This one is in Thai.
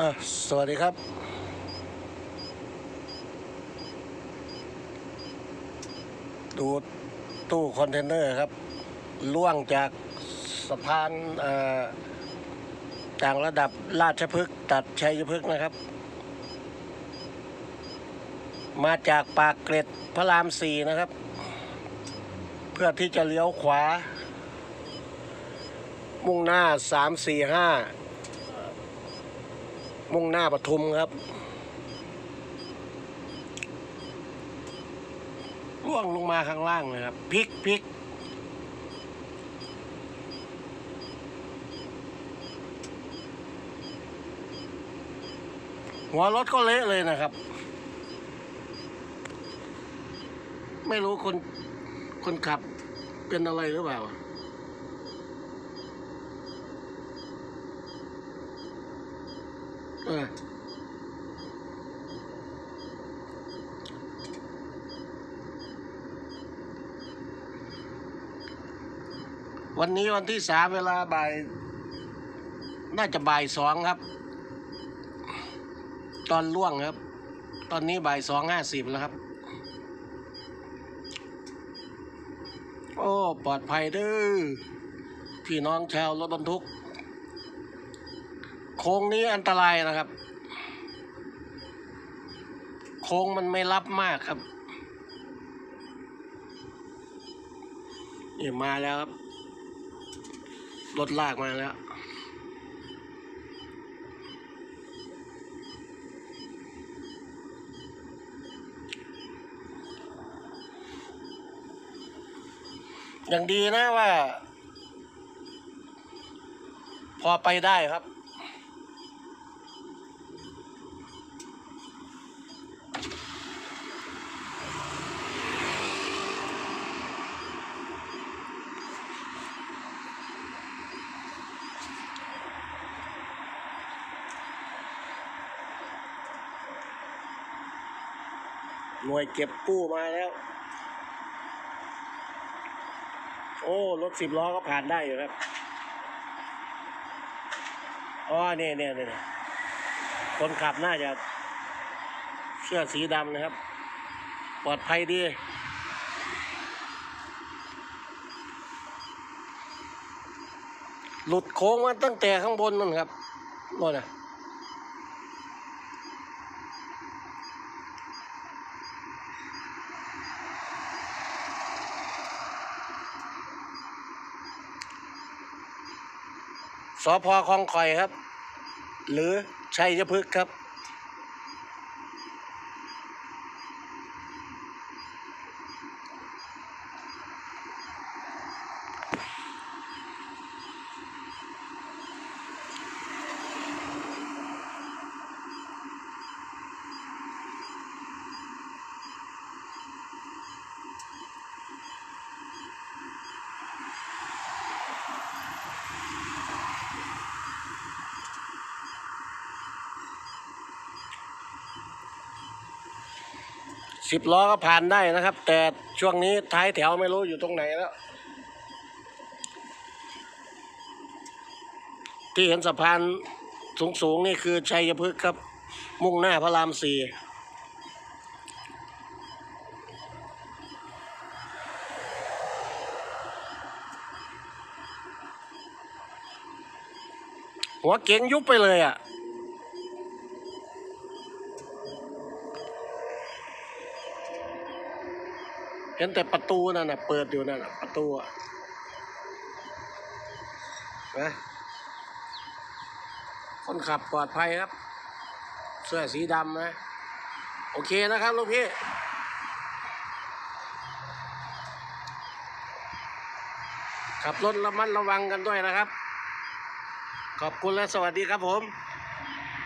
อะสวัสดีครับ ดูตู้คอนเทนเนอร์ครับล่วงจากสะพานต่างระดับราชพฤกษ์ตัดชัยพฤกษ์นะครับ มาจากปากเกร็ดพระรามสี่นะครับ เพื่อที่จะเลี้ยวขวา มุ่งหน้าสามสี่ห้า มุ่งหน้าปทุมครับร่วงลงมาข้างล่างเลยครับพลิกพลิกหัวรถก็เละเลยนะครับ ไม่รู้คนคนขับเป็นอะไรหรือเปล่า ออวันนี้วันที่สามเวลาบ่าย น่าจะบ่ายสองครับ ตอนล่วงครับ ตอนนี้บ่ายสองห้าสิบแล้วครับ โอ้ ปลอดภัยเด้อพี่น้องชาวรถบรรทุก โค้งนี้อันตรายนะครับ โค้งมันไม่รับมากครับนี่มาแล้วครับรถลากมาแล้วอย่างดีนะว่า พอไปได้ครับ หน่วยเก็บกู้มาแล้ว โอ้รถสิบล้อก็ผ่านได้อยู่ครับอ๋อเนี่ยเนี่ยเนี่ยคนขับน่าจะเสื้อสีดำนะครับ ปลอดภัยดีหลุดโค้งมาตั้งแต่ข้างบนนั่นครับโน่นนะ สพคลองคอยครับ หรือชัยพฤกษ์ครับ สิบล้อก็ผ่านได้นะครับ แต่ช่วงนี้ท้ายแถวไม่รู้อยู่ตรงไหนแล้ว ที่เห็นสะพานสูงๆนี่คือชัยพฤกษ์ครับ มุ่งหน้าพระรามสี่หัวเก๋งยุบไปเลยอะ เห็นแต่ประตูนั่นน่ะเปิดอยู่นั่นน่ะประตูอะนะคนขับปลอดภัยครับ เสื้อสีดำนะ โอเคนะครับลูกพี่ขับรถระมัดระวังกันด้วยนะครับ ขอบคุณและสวัสดีครับผม